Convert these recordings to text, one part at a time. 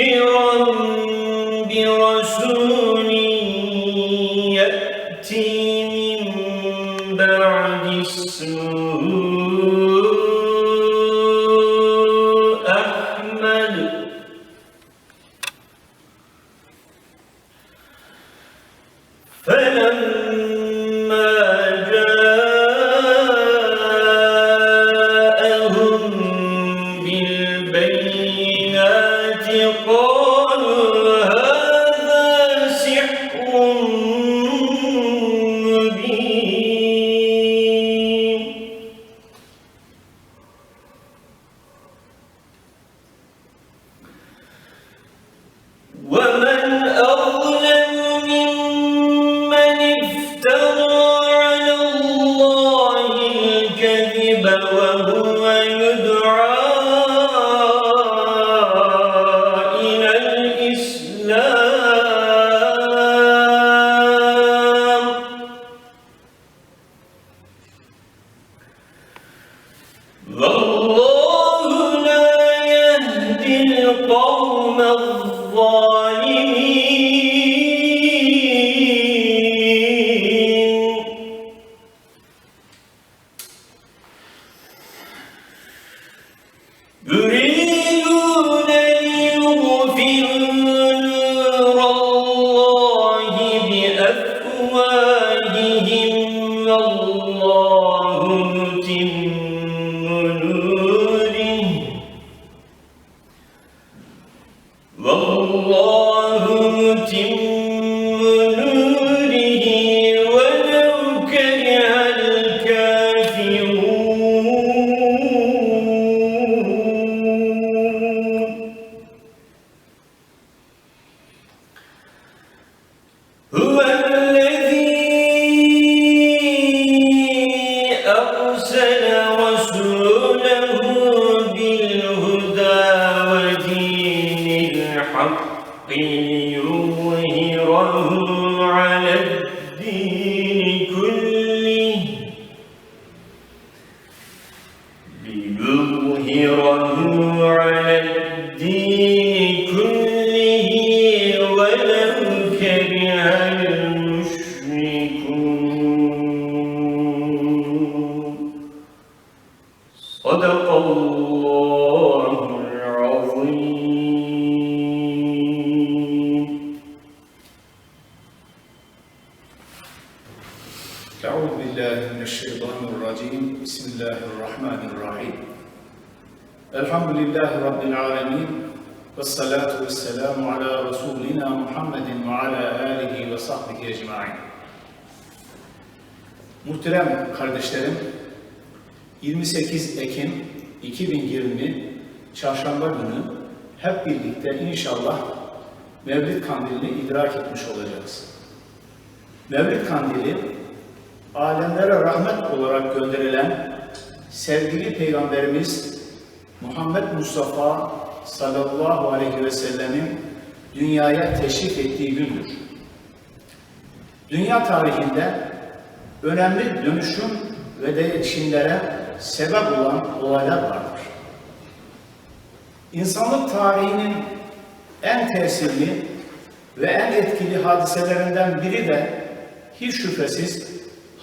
ومبشرا ko Bismillahirrahmanirrahim. Elhamdülillahi Rabbil alemin. Ve salatu ve selamu ala Resulina Muhammedin ve ala alihi ve sahbihi ecma'in. Muhterem kardeşlerim, 28 Ekim 2020 Çarşamba günü hep birlikte inşallah Mevlid Kandili'ni idrak etmiş olacağız. Mevlid Kandili alemlere rahmet olarak gönderilen sevgili Peygamberimiz Muhammed Mustafa sallallahu aleyhi ve sellemin dünyaya teşrif ettiği gündür. Dünya tarihinde önemli dönüşüm ve değişimlere sebep olan olaylar vardır. İnsanlık tarihinin en tesirli ve en etkili hadiselerinden biri de hiç şüphesiz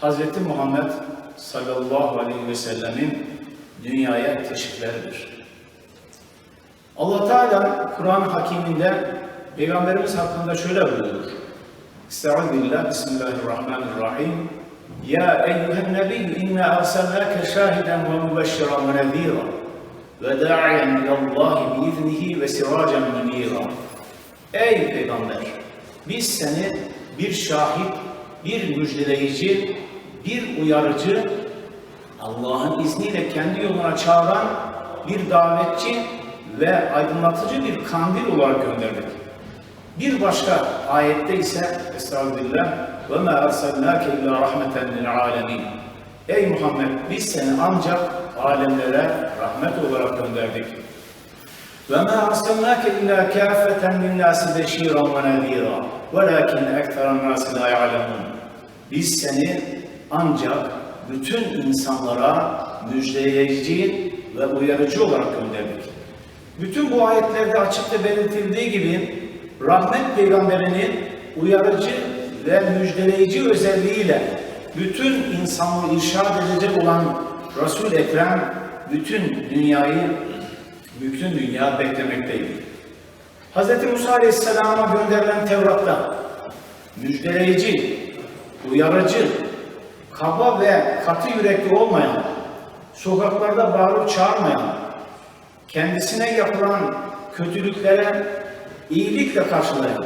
Hz. Muhammed sallallahu aleyhi ve sellemin dünyaya teşrifleridir. Allah Teala Kur'an-ı Hakiminde Peygamberimiz hakkında şöyle buyurur. Estaizu billah, Bismillahirrahmanirrahim. Ya eyyühen nebiyyü inna arsalnâke şahiden ve mübeşşiran ve nezîra ve da'iyen ilallahi biiznihi ve siracan munîra. Ey Peygamber! Biz seni bir şahit, bir müjdeleyici, bir uyarıcı, Allah'ın izniyle kendi yoluna çağıran bir davetçi ve aydınlatıcı bir kandil olarak gönderdik. Bir başka ayette ise Estağfirullah ve ma ersalnake illa rahmeten lil alemin. Ey Muhammed biz seni ancak alemlere rahmet olarak gönderdik. Ve ma ersalnake illa kâfeten lin nâsi beşîran ve nedîrâ. Velâkin ektheren nâsi lâ ya'lemûn. Biz seni ancak bütün insanlara müjdeleyici ve uyarıcı olarak gönderdik. Bütün bu ayetlerde açıkça belirtildiği gibi rahmet peygamberinin uyarıcı ve müjdeleyici özelliğiyle bütün insanlığı irşad edecek olan Resul Ekrem bütün dünyayı bütün dünya beklemekteydi. Hz. Musa Aleyhisselam'a gönderilen Tevrat'ta müjdeleyici, uyarıcı, kaba ve katı yürekli olmayan, sokaklarda bağırıp çağırmayan, kendisine yapılan kötülüklere iyilikle karşılayan,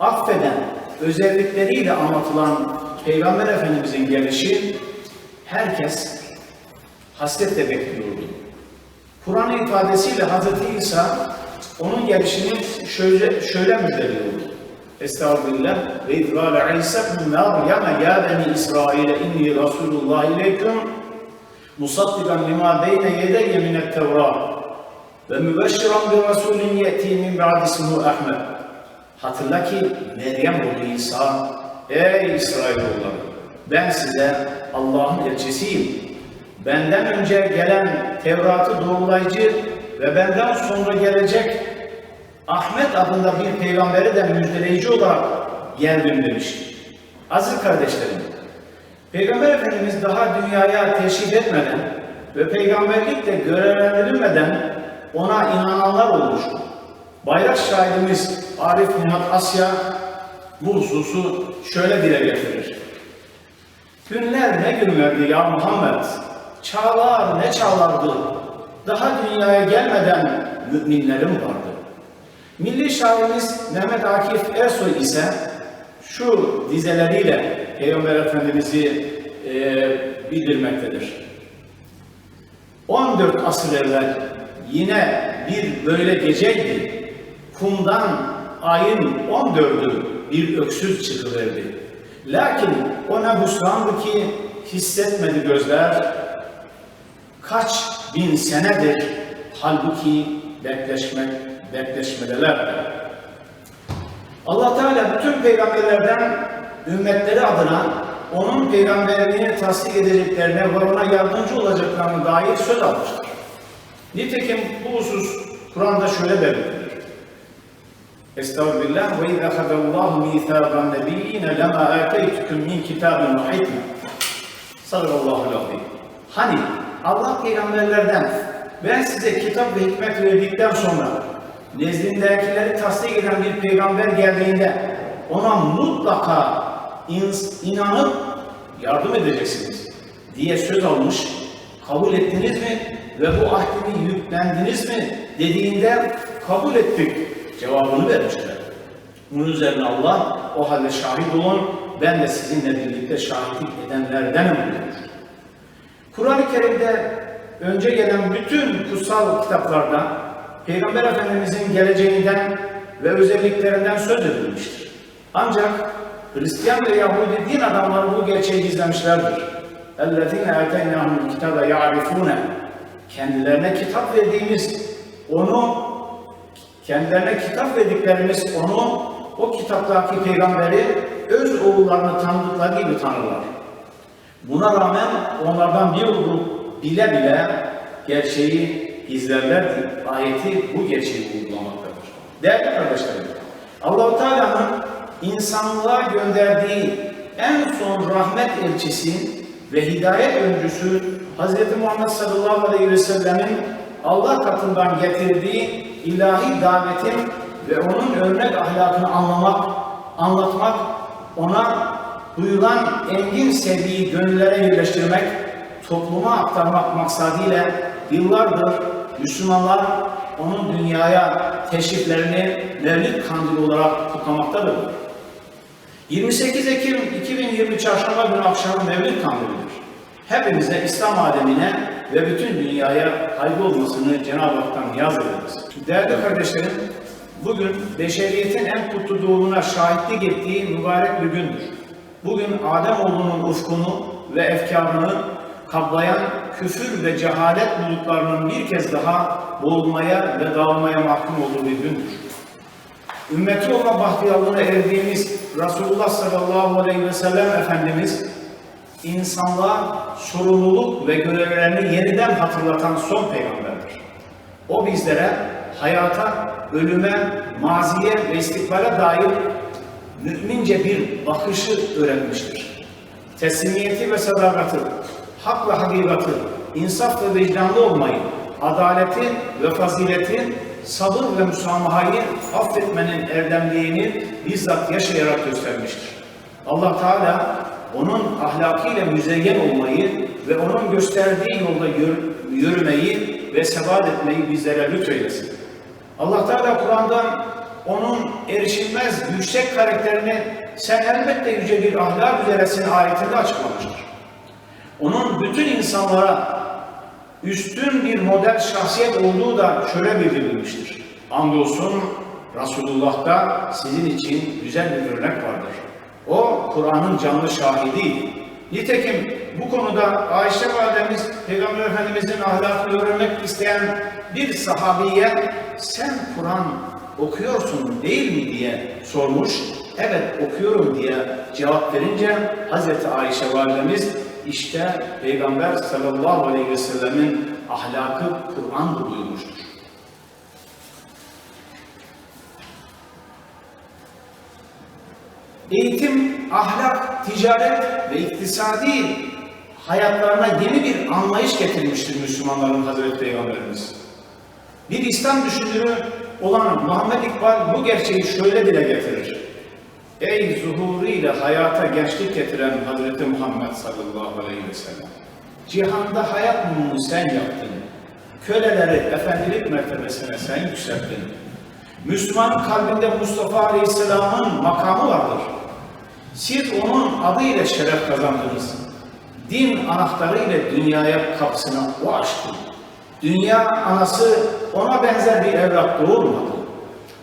affeden özellikleriyle anlatılan Peygamber Efendimizin gelişi herkes hasretle bekliyordu. Kur'an ifadesiyle Hz. İsa onun gelişini şöyle, şöyle müjdeliyordu. Estağfirullah ve izgâle İsa ibn Meryem ya beni İsrail inni Resulullah ileyküm musaddiqan lima beyne yedeyye minet tevrat ve mübeşşiran bir Resulün yeti min ba'di ismuhu Ahmed. Hatırla ki Meryem oğlu İsa, ey İsrailoğulları, ben size Allah'ın elçisiyim. Benden önce gelen Tevrat'ı doğrulayıcı ve benden sonra gelecek Ahmet adında bir peygamberi de müjdeleyici olarak geldim demiş. Aziz kardeşlerim, Peygamber Efendimiz daha dünyaya teşrif etmeden ve peygamberlikle görevlendirilmeden ona inananlar olmuştu. Bayrak şairimiz Arif Nihat Asya bu hususu şöyle dile getirir. Günler ne günlerdi ya Muhammed, çağlar ne çağlardı, daha dünyaya gelmeden müminlerim vardı. Milli şairimiz Mehmet Akif Ersoy ise şu dizeleriyle Peygamber Efendimiz'i e, bildirmektedir. 14 asır evvel yine bir böyle geceydi. Kumdan ayın 14'ü bir öksüz çıkıverdi. Lakin ona husrandı ki hissetmedi gözler. Kaç bin senedir halbuki bekleşmek, bekleşmedeler. Allah Teala bütün peygamberlerden ümmetleri adına onun peygamberliğini tasdik edeceklerine ve ona yardımcı olacaklarına dair söz almıştır. Nitekim bu husus Kur'an'da şöyle belirtilir. Estağfirullah ve izâ khadallahu mîthâban nebiyyine lemâ âteytüküm min kitâbin ve hikme. Sadakallahu azim. Hani Allah peygamberlerden ben size kitap ve hikmet verdikten sonra nezdindekileri tasdik eden bir peygamber geldiğinde ona mutlaka inanıp yardım edeceksiniz diye söz almış, kabul ettiniz mi ve bu ahdini yüklendiniz mi dediğinde kabul ettik cevabını vermişler. Bunun üzerine Allah o halde şahit olun ben de sizinle birlikte şahitlik edenlerdenim buyurmuş. Kur'an-ı Kerim'de önce gelen bütün kutsal kitaplarda Peygamber Efendimizin geleceğinden ve özelliklerinden söz edilmiştir. Ancak Hristiyan ve Yahudi din adamları bu gerçeği gizlemişlerdir. اَلَّذِينَ اَتَيْنَاهُمُ الْكِتَابَ يَعْرِفُونَ Kendilerine kitap verdiğimiz, onu, kendilerine kitap verdiklerimiz onu, o kitaptaki peygamberi öz oğullarını tanıdıkları gibi tanırlar. Buna rağmen onlardan bir grup bile bile gerçeği gizlerlerdi. Ayeti bu gerçeği vurgulamaktadır. Değerli kardeşlerim, Allah-u Teala'nın insanlığa gönderdiği en son rahmet elçisi ve hidayet öncüsü Hz. Muhammed sallallahu aleyhi ve sellemin Allah katından getirdiği ilahi davetin ve onun örnek ahlakını anlamak, anlatmak, ona duyulan engin sevgiyi gönüllere yerleştirmek, topluma aktarmak maksadıyla yıllardır Müslümanlar onun dünyaya teşriflerini Mevlid Kandili olarak kutlamaktadır. 28 Ekim 2020 Çarşamba günü akşamı Mevlid Kandilidir. Hepimize, İslam alemine ve bütün dünyaya hayırlı olmasını Cenab-ı Hak'tan niyaz ederiz. Değerli kardeşlerim, bugün beşeriyetin en kutlu doğumuna şahitlik ettiği mübarek bir gündür. Bugün Ademoğlunun ufkunu ve efkarını kaplayan küfür ve cehalet bulutlarının bir kez daha boğulmaya ve dağılmaya mahkum olduğu bir gündür. Ümmeti olma bahtiyarlığına erdiğimiz Resulullah sallallahu aleyhi ve sellem Efendimiz insanlığa sorumluluk ve görevlerini yeniden hatırlatan son peygamberdir. O bizlere hayata, ölüme, maziye ve istikbale dair mümince bir bakışı öğretmiştir. Teslimiyeti ve sadakati, hak ve hakikati, insaf ve vicdanlı olmayı, adaleti ve fazileti, sabır ve müsamahayı affetmenin erdemliğini bizzat yaşayarak göstermiştir. Allah Teala onun ahlakıyla müzeyyen olmayı ve onun gösterdiği yolda yürü- yürümeyi ve sebat etmeyi bizlere lütfeylesin. Allah Teala Kur'an'da onun erişilmez yüksek karakterini sen elbette yüce bir ahlak üzeresin ayetinde açıklamıştır. Onun bütün insanlara üstün bir model şahsiyet olduğu da şöyle bildirilmiştir. Andolsun Resulullah'ta sizin için güzel bir örnek vardır. O Kur'an'ın canlı şahidiydi. Nitekim bu konuda Ayşe validemiz Peygamber Efendimizin ahlakını öğrenmek isteyen bir sahabiye sen Kur'an okuyorsun değil mi diye sormuş. Evet okuyorum diye cevap verince Hazreti Ayşe validemiz işte Peygamber sallallahu aleyhi ve sellemin ahlakı Kur'an'dır buyurmuştur. Eğitim, ahlak, ticaret ve iktisadi hayatlarına yeni bir anlayış getirmiştir Müslümanların Hazreti Peygamberimiz. Bir İslam düşünürü olan Muhammed İkbal bu gerçeği şöyle dile getirir. Ey zuhuruyla hayata gençlik getiren Hazreti Muhammed sallallahu aleyhi ve sellem. Cihanda hayat mumunu sen yaptın. Köleleri efendilik mertebesine sen yükselttin. Müslümanın kalbinde Mustafa Aleyhisselam'ın makamı vardır. Siz onun adıyla şeref kazandınız. Din anahtarı ile dünyaya kapısını o açtı. Dünya anası ona benzer bir evlat doğurmadı.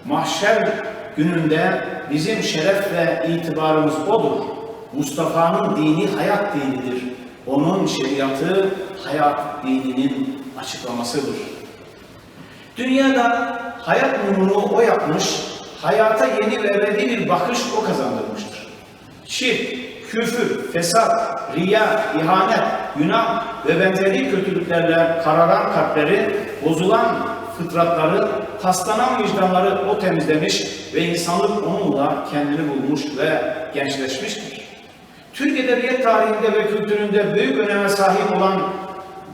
Mahşer gününde bizim şeref ve itibarımız odur. Mustafa'nın dini hayat dinidir. Onun şeriatı hayat dininin açıklamasıdır. Dünyada hayat nurunu o yapmış, hayata yeni ve ebedi bir bakış o kazandırmıştır. Şirk, küfür, fesat, riya, ihanet, günah ve benzeri kötülüklerle kararan kalpleri, bozulan fıtratları, hastanan vicdanları o temizlemiş ve insanlık onunla kendini bulmuş ve gençleşmiştir. Türk Edebiyat tarihinde ve kültüründe büyük öneme sahip olan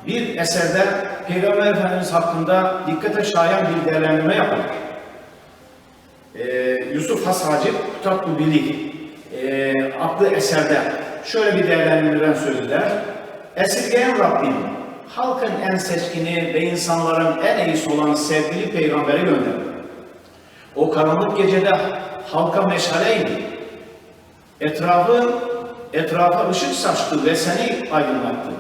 bir eserde Peygamber Efendimiz hakkında dikkate şayan bir değerlendirme yapılır. Ee, Yusuf Has Hacip Kutatlu Bilik e, adlı eserde şöyle bir değerlendirmeden söz eder. Esirgeyen Rabbim halkın en seçkini ve insanların en iyisi olan sevgili peygamberi gönderdi. O karanlık gecede halka meşaleydi. Etrafı, etrafa ışık saçtı ve seni aydınlattı.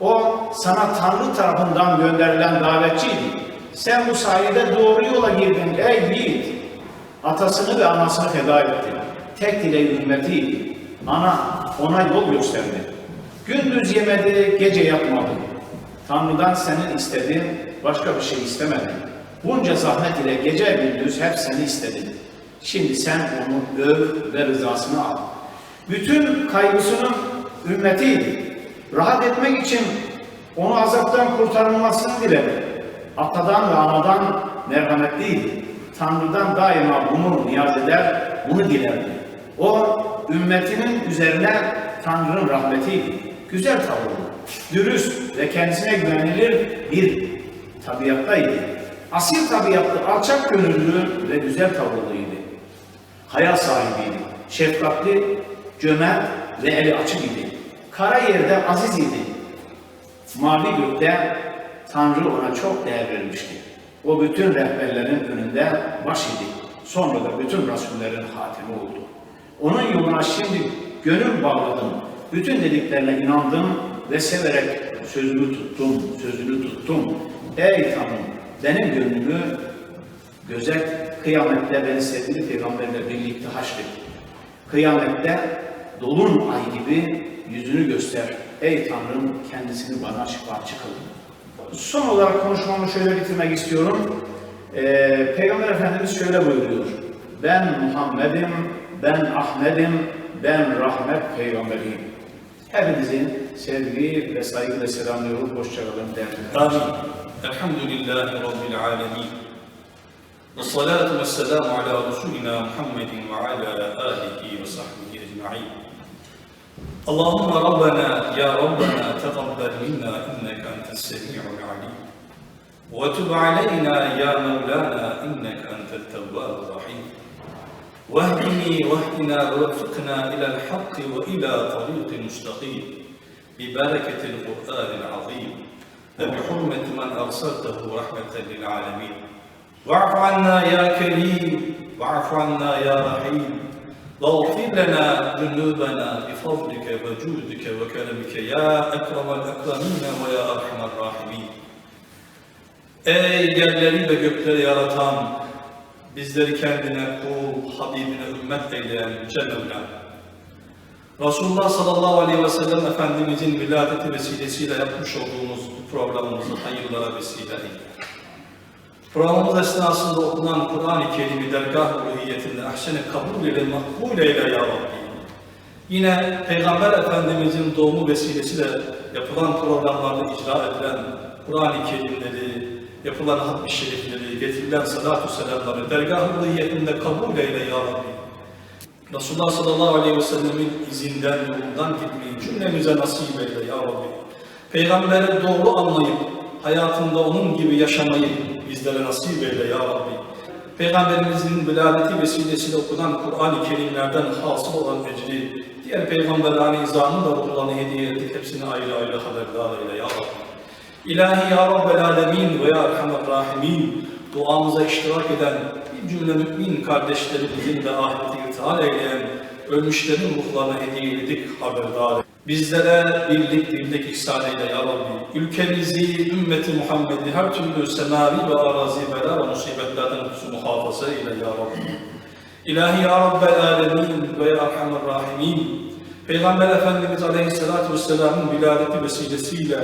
O sana Tanrı tarafından gönderilen davetçiydi. Sen bu sayede doğru yola girdin ey yiğit. Atasını ve anasını feda etti. Tek dile ümmetiydi. Ana ona yol gösterdi. Gündüz yemedi, gece yapmadı. Tanrı'dan senin istedi, başka bir şey istemedi. Bunca zahmet ile gece gündüz hep seni istedi. Şimdi sen onu öv ve rızasını al. Bütün kaygısının ümmetiydi. Rahat etmek için onu azaptan kurtarılmasını diledi. Atadan ve anadan merhametliydi. Tanrı'dan daima bunu niyaz eder, bunu dilerdi. O ümmetinin üzerine Tanrı'nın rahmetiydi. Güzel tavırlı, dürüst ve kendisine güvenilir bir tabiattaydı. Asil tabiatlı, alçak gönüllü ve güzel tavırlıydı. Hayal sahibiydi, şefkatli, cömert ve eli açık idi. Kara yerde aziz idi. Mavi gökte Tanrı ona çok değer vermişti. O bütün rehberlerin önünde baş idi. Sonra da bütün rasullerin hatimi oldu. Onun yoluna şimdi gönül bağladım. Bütün dediklerine inandım ve severek sözünü tuttum, sözünü tuttum. Ey Tanrım, benim gönlümü gözet, kıyamette beni sevgili peygamberle birlikte haşret. Kıyamette dolun ay gibi yüzünü göster. Ey Tanrım kendisini bana şifaatçı kıl. Son olarak konuşmamı şöyle bitirmek istiyorum. Ee, Peygamber Efendimiz şöyle buyuruyor. Ben Muhammed'im, ben Ahmet'im, ben rahmet peygamberiyim. Hepinizi sevgi ve saygıyla selamlıyorum. Hoşçakalın değerli Amin. Elhamdülillahi Rabbil alemin. Ve salatu ve selamu ala Resulina Muhammedin ve ala alihi ve sahbihi ecma'in. Allahümme Rabbena ya Rabbena tegabbel minna inneke entes semi'ul alim. Ve tub aleyna ya Mevlana inneke entel tevvâbu. واهدني واهدنا ووفقنا إلى الحق وإلى طريق مستقيم. ببركة القرآن العظيم. وبحرمة من أرسلته رحمة للعالمين. واعف عنا يا كريم. واعف عنا يا رحيم. واغفر لنا ذنوبنا بفضلك وجودك وكرمك يا أكرم الأكرمين ويا أرحم الراحمين. Ey yerleri ve gökleri yaratan, bizleri kendine kul, Habibine ümmet eyleyen Yüce Mevlam. Resulullah sallallahu aleyhi ve sellem Efendimizin viladeti vesilesiyle yapmış olduğumuz bu programımızı hayırlara vesile eyle. Programımız esnasında okunan Kur'an-ı Kerim'i dergah ruhiyetinde ahsen-i kabul ile makbul eyle ya Rabbi. Yine Peygamber Efendimizin doğumu vesilesiyle yapılan programlarda icra edilen Kur'an-ı Kerimleri, yapılan hatmi şerifleri, getirilen salatu selamları dergah ruhiyetinde kabul eyle ya Rabbi. Resulullah sallallahu aleyhi ve sellemin izinden, yolundan gitmeyi cümlemize nasip eyle ya Rabbi. Peygamberi doğru anlayıp hayatında onun gibi yaşamayı bizlere nasip eyle ya Rabbi. Peygamberimizin vilayeti vesilesiyle okunan Kur'an-ı Kerimlerden hasıl olan ecri, diğer peygamberlerin izahını da ruhlarını hediye ettik. Hepsini ayrı ayrı haberdar eyle ya Rabbi. İlahi ya Rabbel Alemin ve ya Erhamer Rahimin duamıza iştirak eden bir cümle mümin kardeşlerimizin de ahireti irtihal eyleyen ölmüşlerin ruhlarına hediye edildik haberdar. Bizlere birlik dirlik ihsan eyle ya Rabbi. Ülkemizi, ümmeti Muhammed'i her türlü semavi ve arazi bela ve musibetlerden muhafaza eyle ya Rabbi. İlahi ya Rabbel Alemin ve ya Erhamer Rahimin. Peygamber Efendimiz Aleyhisselatü Vesselam'ın viladeti vesilesiyle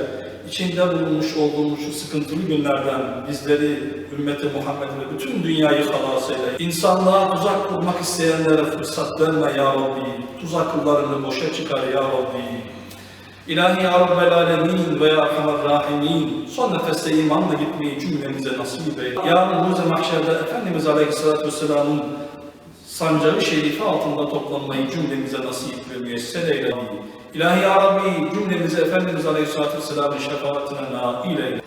içinde bulunmuş olduğumuz şu sıkıntılı günlerden bizleri, ümmeti Muhammed ve bütün dünyayı halas eyle. İnsanlığa tuzak kurmak isteyenlere fırsat verme ya Rabbi. Tuzaklarını boşa çıkar ya Rabbi. İlahi ya Rabbel Alemin ve ya Erhamer Rahimin son nefeste imanla gitmeyi cümlemize nasip eyle. Yarın Muze Mahşer'de Efendimiz Aleyhisselatü Vesselam'ın sancağı şerifi altında toplanmayı cümlemize nasip ve müyesser eyle. İlahi ya Rabbi cümlemizi Efendimiz Aleyhisselatü Vesselam'ın şefaatine nail eyle.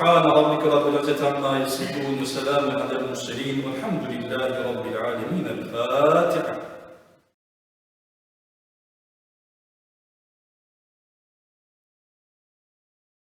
Rabbike rabbil izzeti amma yasifun ve selamun alel murselin velhamdülillahi rabbil alemin. El Fatiha.